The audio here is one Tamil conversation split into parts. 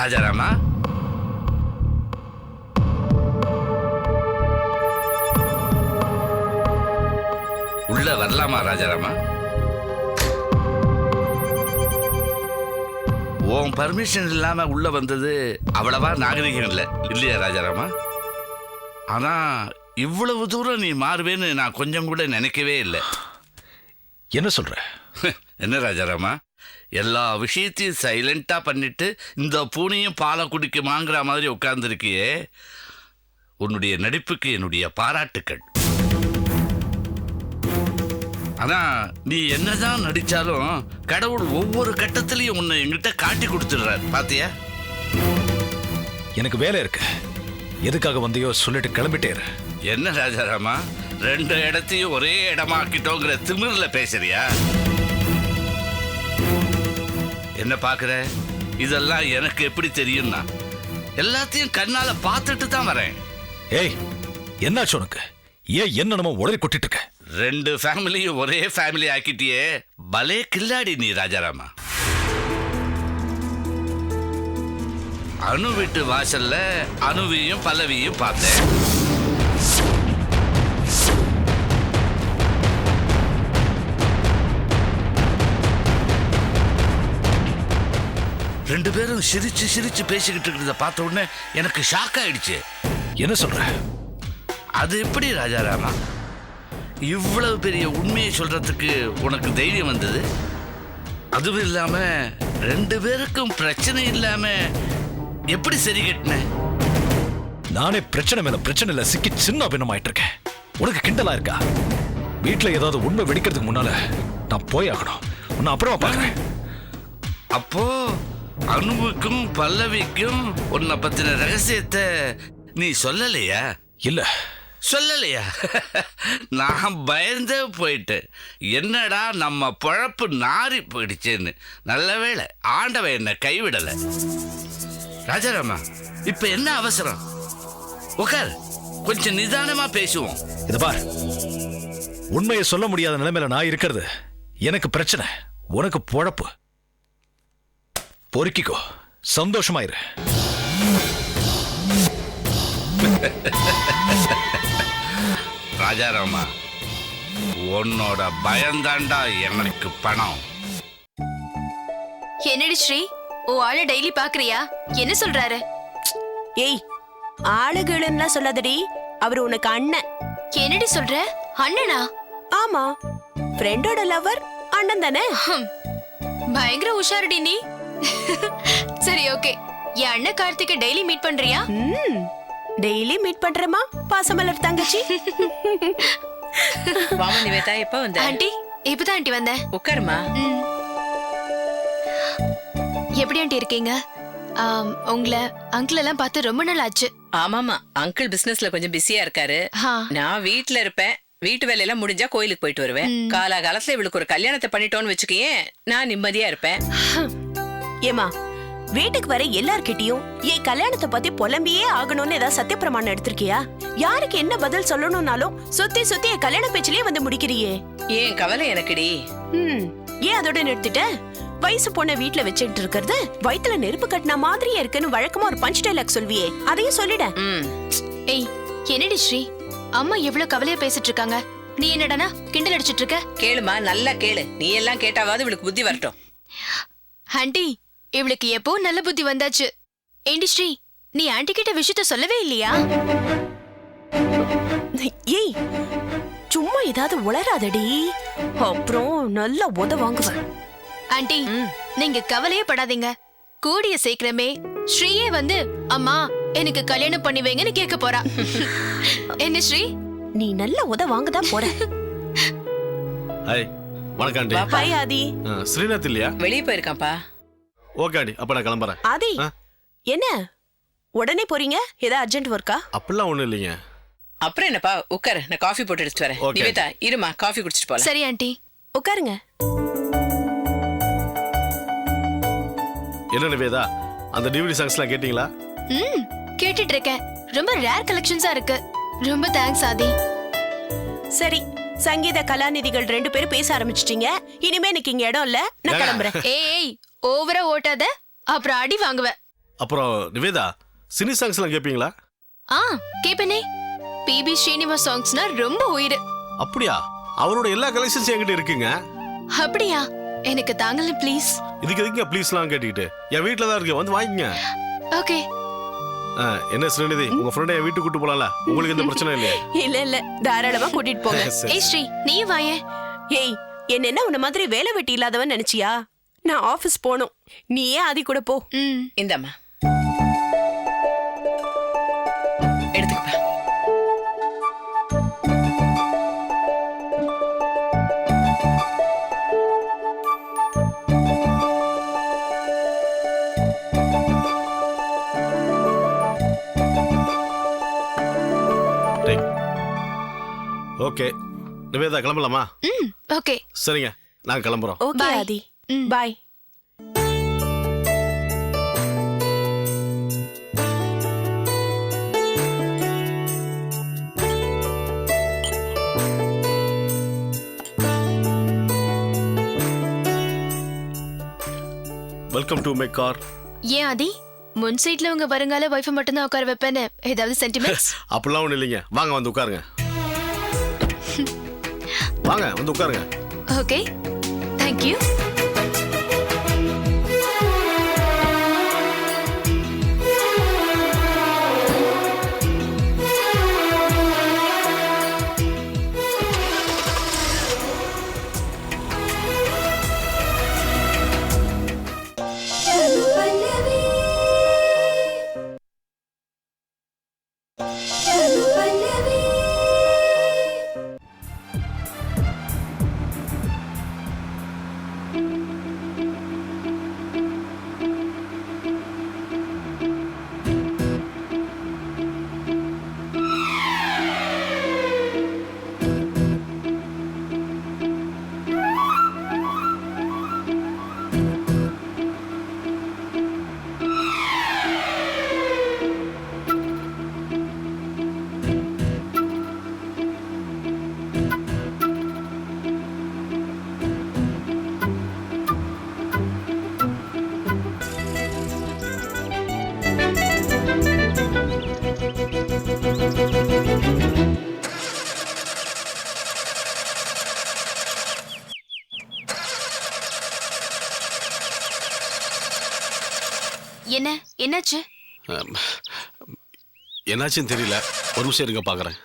ராஜாராமா? உள்ள வரலாமா ராஜாராமா? உன் பர்மிஷன் இல்லாம உள்ள வந்தது அவ்வளவா நாகரிகம் இல்லை. இல்லையா ராஜாராமா? ஆனா இவ்வளவு தூரம் நீ மாறுவேன்னு நான் கொஞ்சம் கூட நினைக்கவே இல்லை. என்ன சொல்ற? என்ன ராஜாராமா? எல்லா விஷயத்தையும் சைலண்டா பண்ணிட்டு இந்த பூனையும் பாலை குடிக்குமாங்கிற மாதிரி உட்கார்ந்துருக்கியே. உன்னுடைய நடிப்புக்கு என்னுடைய பாராட்டுக்கள். ஆனா நீ என்னதான் நடிச்சாலும் கடவுள் ஒவ்வொரு கட்டத்திலையும் உன்னை என்கிட்ட காட்டி கொடுத்துடுறார். பாத்தியா? எனக்கு வேலை இருக்கு. எதுக்காக வந்தியோ சொல்லிட்டு கிளம்பிட்டே இரு. என்ன ராஜாராமா? ரெண்டு இடத்தையும் ஒரே இடமாக்கிட்டோங்கிற திமிர்ல பேசுறியா? என்ன பாக்குற? இதெல்லாம் எனக்கு எப்படி தெரியும்னா எல்லாத்தையும் கண்ணால பார்த்துட்டு தான் வரேன். ஏய் என்னாச்சு உனக்கு? ஏன் என்னென்னமோ உளறி கொட்டிட்டு இருக்க ரெண்டு ஃபேமிலியும் ஒரே ஃபேமிலி ஆக்கிட்டியே. பலே கில்லாடி நீ ராஜாராமா. அணு வீட்டு வாசல்ல அணுவையும் பல்லவியும் பார்த்தேன். ரெண்டு பேரும் சிரிச்சு சிரிச்சு பேசிக்கிட்டு இருக்கிறத பார்த்த உடனே எனக்கு ஷாக் ஆயிடுச்சு. என்ன சொல்ற? அது எப்படி ராஜாராமா? இவ்வளவு பெரிய உண்மையை சொல்றதுக்கு உனக்கு தைரியம் வந்தது? அதுவும் இல்லாம ரெண்டு பேருக்கும் பிரச்சனை இல்லாம எப்படி சரி கட்டின? நானே பிரச்சனை மேல பிரச்சனை இல்ல சிக்கி சின்ன பின்னமாயிட்டு இருக்கேன் உனக்கு கிண்டலா இருக்கா? வீட்ல ஏதாவது உண்மை வெடிக்கிறதுக்கு முன்னால நான் போய் ஆகணும். உன்னை அப்புறமா பாக்குறேன் அப்போ அனுவுக்கும் பல்லவிக்கும் உன்னை பத்தின ரகசியத்தை நீ சொல்லலையா? இல்ல. சொல்லலையா? நான் பயந்தே போயிட்டேன் என்னடா நம்ம பொழப்பு நாறி போயிடுச்சேன்னு நல்ல வேளை ஆண்டவன் என்னை கைவிடலை. ராஜாராமா இப்ப என்ன அவசரம்? உட்கார் கொஞ்சம் நிதானமா பேசுவோம். இது பார். உண்மையை சொல்ல முடியாத நிலைமையில நான் இருக்கிறது. எனக்கு பிரச்சனை உனக்கு பொழப்பு. பொறுக்கிக்கோ. சந்தோஷமாயிரு. ராஜாராமா உன்னோட பயந்தாண்டா எனக்கு பணம். என்னடி ஸ்ரீ ஓ ஆள டெய்லி பாக்குறியா? என்ன சொல்றாரு? ஏய் ஆளுகளுன்னா சொல்லாதடி அவர் உனக்கு அண்ணன். என்னடி சொல்ற? அண்ணனா? ஆமா ஃப்ரெண்டோட லவர் அண்ணன் தானே? ஹம், பயங்கர உஷாருடி நீ. சரி ஓகே என் அண்ணன் கார்த்திகை டெய்லி மீட் பண்றியா? ம். டெய்லி மீட் பண்றேமா பாசமலர் தங்கச்சி. வாமா நிவேதா எப்ப வந்த? ஆண்டி இப்பதான் ஆண்டி வந்தேன். உட்காருமா. ம். எப்படி ஆண்டி இருக்கீங்க? ஆம், உங்களை அங்கிள் எல்லாம் பார்த்து ரொம்ப நாள் ஆச்சு. ஆமாமா அங்கிள் பிசினஸ்ல கொஞ்சம் பிஸியா இருக்காரு. நான் வீட்ல இருப்பேன். வீட்டு வேலையெல்லாம் முடிஞ்சா கோயிலுக்கு போயிட்டு வருவேன். காலா காலத்துல இவளுக்கு ஒரு கல்யாணத்தை பண்ணிட்டோம்னு வச்சுக்கேன் நான் நிம்மதியா இருப்பேன். ஏமா வீட்டுக்கு வர எல்லார்கிட்டயும் என் கல்யாணத்தை பத்தி புலம்பியே ஆகணும்னு ஏதாவது சத்தியப்பிரமாணம் எடுத்திருக்கியா? யாருக்கு என்ன பதில் சொல்லணும்னாலும் சுத்தி சுத்தி என் கல்யாண பேச்சிலேயே வந்து முடிக்கிறியே. ஏன் கவலை எனக்குடி? ம் ஏன் அதோட நிறுத்திட்ட? வயசு பொண்ண வீட்ல வச்சுட்டு இருக்கிறது வயித்துல நெருப்பு கட்டின மாதிரியே இருக்குன்னு வழக்கமா ஒரு பஞ்ச் டைலாக் சொல்வியே. அதையும் சொல்லிட. ம். ஏய் என்னடி ஸ்ரீ? அம்மா எவ்வளவு கவலையா பேசிட்டு இருக்காங்க நீ என்னடானா கிண்டல் அடிச்சிட்டு இருக்க கேளுமா நல்லா கேளு. நீ எல்லாம் கேட்டாவது இவளுக்கு புத்தி வரட்டும். ஆண்டி இவளுக்கு எப்போ நல்ல புத்தி வந்தாச்சு? ஏண்டி ஸ்ரீ நீ ஆண்டி கிட்ட விஷயத்த சொல்லவே இல்லையா? ஏய் சும்மா ஏதாவது உளராதடி அப்புறம் நல்லா உத வாங்குவேன் ஆண்டி நீங்க கவலையே படாதீங்க. கூடிய சீக்கிரமே ஸ்ரீயே வந்து அம்மா எனக்கு கல்யாணம் பண்ணி வைங்கன்னு கேட்க போறா. என்ன ஸ்ரீ? நீ நல்ல உத வாங்கதான் போற. ஹாய் வணக்கம் ஆண்டி. ஹாய் ஆதி. ஆ, ஸ்ரீநாத் இல்லையா? வெளியே போயிருக்கான்ப்பா. ஓகே ஆண்டி அப்ப நான் கிளம்புறேன். ஆதி? என்ன? உடனே போறீங்க? ஏதா அர்ஜென்ட் ஒர்க்கா அப்படிலாம் ஒண்ணும் இல்லைங்க. அப்புறம் என்னப்பா? உட்காரு நான் காஃபி போட்டு எடுத்துட்டு வரேன். நிவேதா இருமா காஃபி குடிச்சிட்டு போலாம். சரி ஆண்டி. உட்காருங்க. என்ன நிவேதா? அந்த டிவிடி சாங்ஸ்லாம் கேட்டிங்களா? ம் கேட்டுட்டு இருக்கேன் ரொம்ப ரேர் கலெக்ஷன்ஸா இருக்கு. ரொம்ப தேங்க்ஸ் ஆதி. சரி சங்கீத கலாநிதிகள் ரெண்டு பேரும் பேச ஆரம்பிச்சிட்டீங்க. இனிமே எனக்கு இங்க இடம் இல்ல. நான்? கிளம்புறேன். ஏய் ஓவரா ஓட்டாத அப்புறம் அடி வாங்குவ அப்புறம் நிவேதா சினி சாங்ஸ்லாம் கேட்பீங்களா ஆ கேப்பனே. பிபி ஸ்ரீனிவாஸ் சாங்ஸ்னா ரொம்ப உயிர். அப்படியா? அவரோட எல்லா கலெக்ஷன்ஸ் என்கிட்ட இருக்குங்க. அப்படியா? எனக்கு தாங்கல ப்ளீஸ் இதுக்கு எதுங்க ப்ளீஸ்லாம் கேட்டுக்கிட்டு? என் வீட்டில் தான் இருக்கு வந்து வாங்கிங்க ஓகே. ஆ, என்ன ஸ்ரீநிதி உங்க ஃப்ரெண்டை என் வீட்டுக்கு கூட்டு போலாம்ல? உங்களுக்கு எந்த பிரச்சனை இல்லையா? இல்ல இல்ல. தாராளமா கூட்டிட்டு போங்க. சரி. ஏய் ஸ்ரீ நீ வாயே ஏய் என்ன என்ன உன்ன மாதிரி வேலை வெட்டி இல்லாதவன் நினைச்சியா? நான் ஆபீஸ் போகணும். நீயே ஆதி கூட போ. ம். இந்தாம்மா. எடுத்துக்கப்பா. ஓகே நிவேதா கிளம்பலாமா? ம். ஓகே. சரிங்க. நாங்க கிளம்புறோம். Okay. Adhi. Bye. Welcome to my car ஏன் ஆதி? முன் சீட்ல உங்க வருங்கால வைஃப் மட்டும் தான் உட்கார வைப்பேன்னு ஏதாவது சென்டிமெண்ட்ஸ் அப்படிலாம் ஒன்றும் இல்லைங்க. வாங்க வந்து உட்காருங்க. வாங்க வந்து உட்காருங்க. ஓகே தேங்க் என்ன? என்னாச்சு? என்னாச்சுன்னு தெரியல. ஒரு நிமிஷம் இருங்க பார்க்குறேன்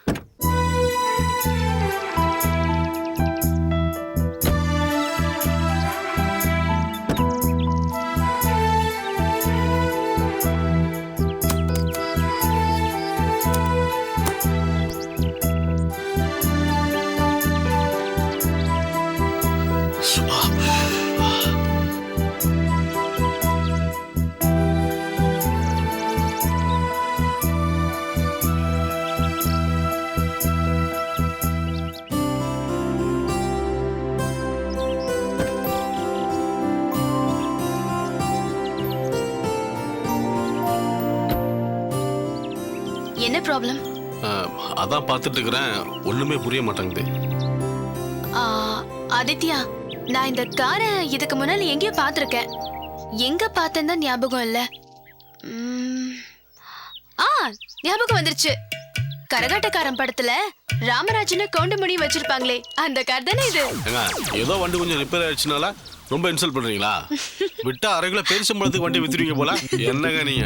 அதான் பார்த்துட்டு இருக்கிறேன். ஒண்ணுமே புரிய மாட்டேங்குது. ஆதித்யா நான் இந்த காரை இதுக்கு முன்னால எங்கேயோ பார்த்துருக்கேன். எங்க பார்த்தேன்னு தான் ஞாபகம் இல்ல. ம், ஆ ஞாபகம் வந்துருச்சு. கரகாட்டக்காரன் படத்துல ராமராஜனை கவுண்டமணி வச்சிருப்பாங்களே அந்த கார் தானே இது? ஏங்க ஏதோ வண்டி கொஞ்சம் ரிப்பேர் ஆயிடுச்சுனால ரொம்ப இன்சல்ட் பண்றீங்களா? விட்டா அரை கிலோ பெருசம்பளத்துக்கு வண்டி வித்துருவீங்க போல. என்னங்க நீங்க?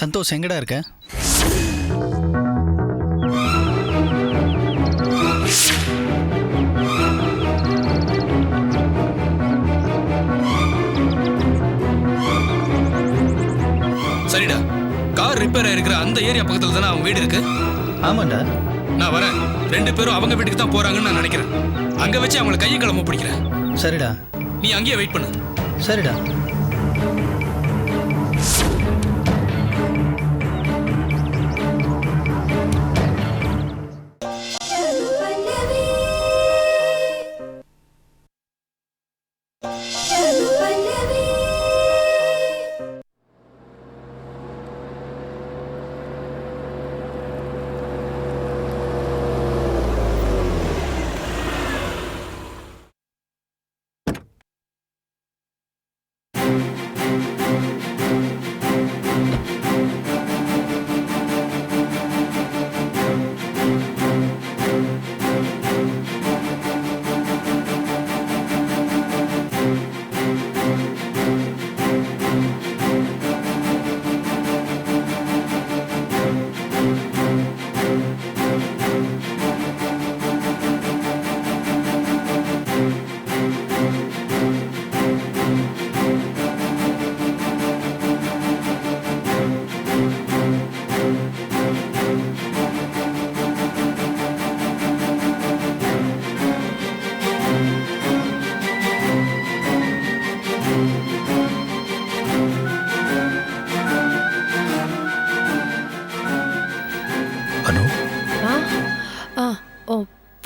சந்தோஷ் எங்கடா இருக்க? சரிடா. கார் ரிப்பேர் ஆயிருக்கிற அந்த ஏரியா பக்கத்துல தானே அவன் வீடு இருக்கு? ஆமாண்டா. நான் வரேன். ரெண்டு பேரும் அவங்க வீட்டுக்கு தான் போறாங்கன்னு நான் நினைக்கிறேன். அங்க வச்சு அவங்கள கையை கிளம்ப பிடிக்கிறேன். சரிடா. நீ அங்கேயே வெயிட் பண்ணு. சரிடா.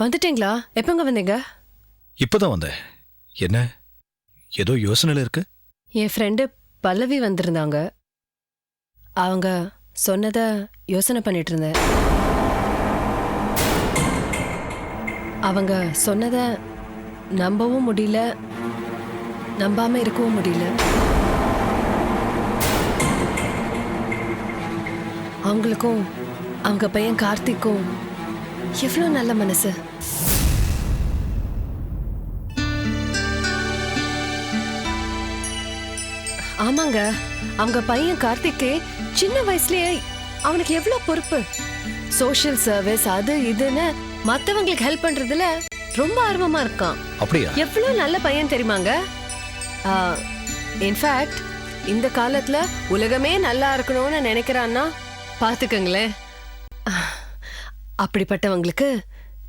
வந்துட்டீங்களா? எப்பங்க வந்தீங்க? இப்பதான் வந்தேன். என்ன? ஏதோ யோசனையில இருக்கு? என் ஃப்ரெண்டு பல்லவி வந்திருந்தாங்க. அவங்க சொன்னத யோசனை பண்ணிட்டு இருந்தேன். அவங்க சொன்னத நம்பவும் முடியல. நம்பாம இருக்கவும் முடியல. அவங்களுக்கும் அவங்க பையன் கார்த்திக்கும் எவ்வளோ நல்ல மனசு? ஆமாங்க அவங்க பையன் கார்த்திக்கே சின்ன வயசுலயே அவனுக்கு எவ்வளவு பொறுப்பு? சோஷியல் சர்வீஸ் அது இதுன்னு மத்தவங்களுக்கு ஹெல்ப் பண்றதுல ரொம்ப ஆர்வமா இருக்கான். அப்படியா? எவ்வளவு நல்ல பையன் தெரியுமாங்க? இன்ஃபேக்ட் இந்த காலத்துல உலகமே நல்லா இருக்கணும்னு நினைக்கிறான்னா பாத்துக்கங்களேன். அப்படிப்பட்டவங்களுக்கு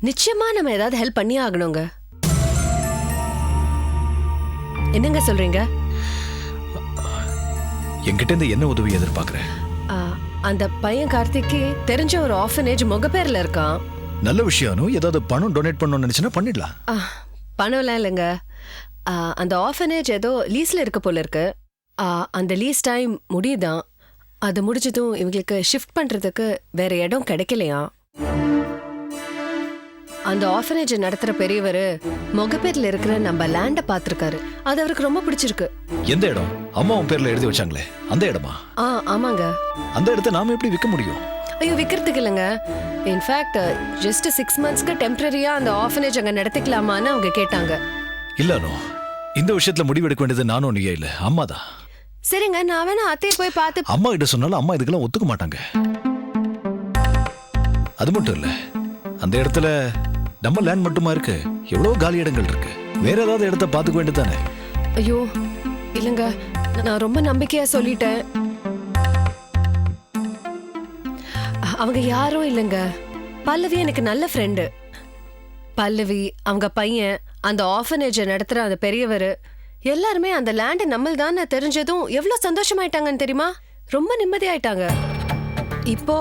நிச்சயமா நம்ம ஏதாவது ஹெல்ப் பண்ணி ஆகணுங்க. என்னங்க சொல்றீங்க? என்கிட்ட இருந்து என்ன உதவி எதிர்பார்க்கற? அந்த பையன் கார்த்திக்கு தெரிஞ்ச ஒரு ஆஃபனேஜ் முகப்பேர்ல இருக்கான். நல்ல விஷயம் ஏதாவது பணம் டொனேட் பண்ணணும்னு நினைச்சுன்னா பண்ணிடலாம். பணம்லாம் இல்லைங்க. அந்த ஆஃபனேஜ் ஏதோ லீஸ்ல இருக்க போல இருக்கு. அந்த லீஸ் டைம் முடியுதான். அது முடிஞ்சதும் இவங்களுக்கு ஷிஃப்ட் பண்றதுக்கு வேற இடம் கிடைக்கலையா அந்த ஆஃபனேஜ் நடத்துற பெரியவர் முகப்பேர்ல இருக்கிற நம்ம லேண்ட பாத்திருக்காரு அது அவருக்கு ரொம்ப பிடிச்சிருக்கு. எந்த இடம்? அம்மா உன் பேர்ல எழுதி வச்சாங்களே. அந்த இடமா? ஆ ஆமாங்க. அந்த இடத்த நாம எப்படி விற்க முடியும்? ஐயோ விற்கிறதுக்கு இல்லைங்க. இன்ஃபேக்ட் ஜஸ்ட் சிக்ஸ் மந்த்ஸ்க்கு டெம்பரரியா அந்த ஆஃபனேஜ் அங்க நடத்திக்கலாமான்னு அவங்க கேட்டாங்க. இல்ல அனு. இந்த விஷயத்துல முடிவு எடுக்க வேண்டியது நானும் நீயே இல்ல. அம்மா தான் சரிங்க நான் வேணா அத்தையை போய் பார்த்து அம்மா கிட்ட சொன்னாலும் அம்மா இதுக்கெல்லாம் ஒத்துக்க மாட்டாங்க. அது மட்டும் இல்ல அந்த இடத்துல நம்ம லேண்ட் மட்டுமா இருக்கு? எவ்வளவு காலி இடங்கள் இருக்கு. வேற ஏதாவது இடத்த பாத்துக்க வேண்டியதானே ஐயோ இல்லைங்க நான் ரொம்ப நம்பிக்கையா சொல்லிட்டேன். அவங்க யாரும் இல்லைங்க. பல்லவி எனக்கு நல்ல ஃப்ரெண்டு பல்லவி அவங்க பையன் அந்த ஆஃபனேஜை நடத்துற அந்த பெரியவர் எல்லாருமே அந்த லேண்டு நம்மள்தான் தெரிஞ்சதும் எவ்வளோ சந்தோஷமாயிட்டாங்கன்னு தெரியுமா? ரொம்ப நிம்மதியாயிட்டாங்க. இப்போ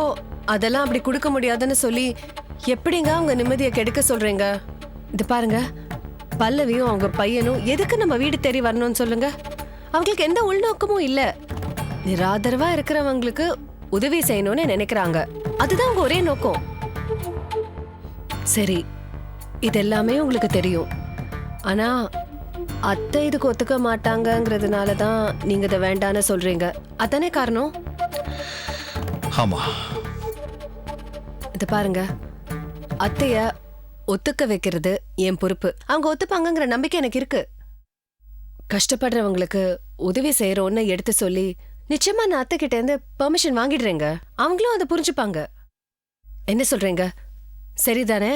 அதெல்லாம் அப்படி கொடுக்க முடியாதுன்னு சொல்லி எப்படிங்க அவங்க நிம்மதியை கெடுக்க சொல்றீங்க? இது பாருங்க பல்லவியும் அவங்க பையனும் எதுக்கு நம்ம வீடு தேடி வரணும்னு சொல்லுங்க? அவங்களுக்கு எந்த உள்நோக்கமும் இல்ல. நிராதரவா இருக்கிறவங்களுக்கு உதவி செய்யணும்னு நினைக்கிறாங்க. அதுதான் அவங்க ஒரே நோக்கம். சரி இது எல்லாமே உங்களுக்கு தெரியும். ஆனா அத்தை இதுக்கு ஒத்துக்க மாட்டாங்கங்கிறதுனால தான் நீங்க இதை வேண்டான்னு சொல்றீங்க. அதானே காரணம்? ஆமா. இது பாருங்க. அத்தைய ஒத்துக்க வைக்கிறது என் பொறுப்பு. அவங்க ஒத்துப்பாங்கங்கிற நம்பிக்கை எனக்கு இருக்கு. கஷ்டப்படுறவங்களுக்கு உதவி செய்யறோம்னு எடுத்து சொல்லி நிச்சயமா நான் அத்தை கிட்ட இருந்து பெர்மிஷன் வாங்கிடுறேங்க. அவங்களும் அதை புரிஞ்சுப்பாங்க. என்ன சொல்றீங்க? சரிதானே?